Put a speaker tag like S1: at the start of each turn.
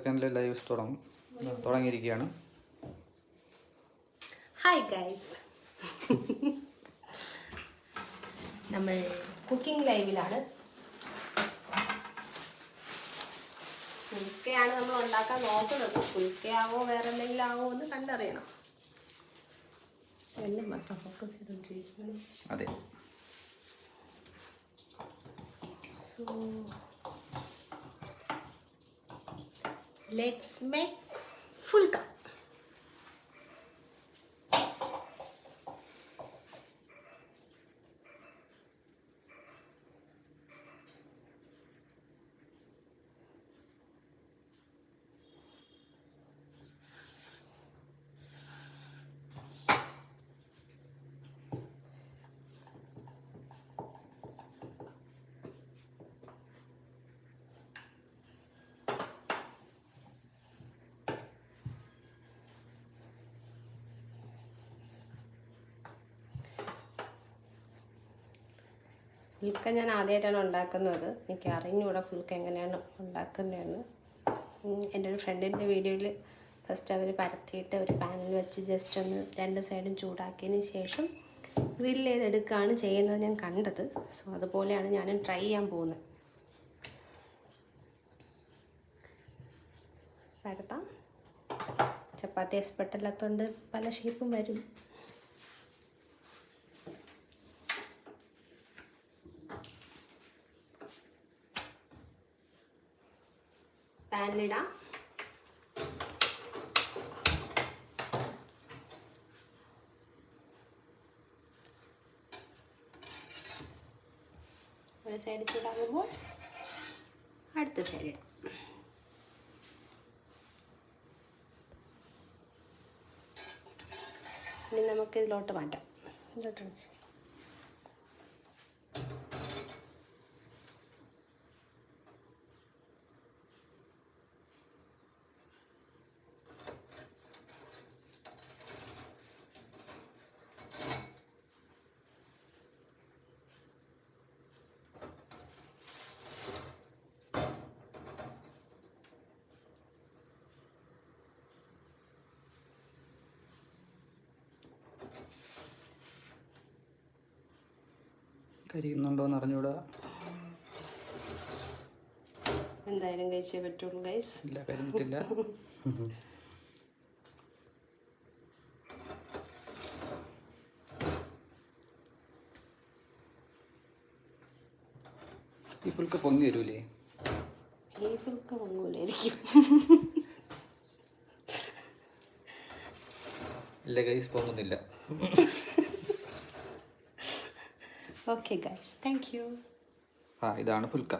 S1: സെക്കൻഡിൽ ലൈവ് തുടങ്ങും. തുടങ്ങിയിരിക്കുകയാണ്.
S2: ഹായ് ഗൈസ് നമ്മൾ കുക്കിംഗ് ലൈവിലാണ് പുൽക്കയാണ് നമ്മൾ ഉണ്ടാക്കാൻ നോക്കുന്നത്. പുൽക്കയാവോ വേറെ എന്തെങ്കിലും ആവോ എന്ന് കണ്ടറിയണം. എല്ലാം മാത്രം ഫോക്കസ് ചെയ്തോണ്ടിരിക്കുന്നു
S1: അതെ.
S2: So let's make phulka phulka ഞാൻ ആദ്യമായിട്ടാണ് ഉണ്ടാക്കുന്നത്. എനിക്ക് അറിഞ്ഞൂടാ ഫുൾക്ക എങ്ങനെയാണ് ഉണ്ടാക്കുന്നതെന്ന്. എന്റെ ഒരു ഫ്രണ്ടിന്റെ വീഡിയോയിൽ ഫസ്റ്റ് അവർ പരത്തിയിട്ട് ഒരു പാനിൽ വെച്ച് ജസ്റ്റ് ഒന്ന് രണ്ട് സൈഡും ചൂടാക്കിയതിന് ശേഷം ഗ്രില്ല് ചെയ്തെടുക്കുകയാണ് ചെയ്യുന്നത് ഞാൻ കണ്ടത്. സോ അതുപോലെയാണ് ഞാനും ട്രൈ ചെയ്യാൻ പോകുന്നത്. പരത്താം. ചപ്പാത്തി എക്സ്പെർട്ട് പല ഷേപ്പും വരും. പാനിലിടാം. ഒരു സൈഡ് ചൂടാകുമ്പോൾ അടുത്ത സൈഡ് ഇടാം. ഇനി നമുക്ക് ഇതിലോട്ട് മാറ്റാം. ഇതിലോട്ട്
S1: കരിയുന്നുണ്ടോ എന്ന് അറിഞ്ഞൂടാ.
S2: എന്തായാലും കഴിച്ചേ പറ്റുള്ളൂ ഗൈസ്
S1: ഇല്ല കരിഞ്ഞിട്ടില്ല. ഈ ഫുൾക്ക് പൊങ്ങി വരൂലേ?
S2: ഈ ഫുൾക്ക് പൊങ്ങൂലായിരിക്കും
S1: ഇല്ല ഗൈസ് പൊങ്ങുന്നില്ല.
S2: ഓക്കെ ഗൈസ് താങ്ക് യു
S1: ആ ഇതാണ് ഫുൽക്ക.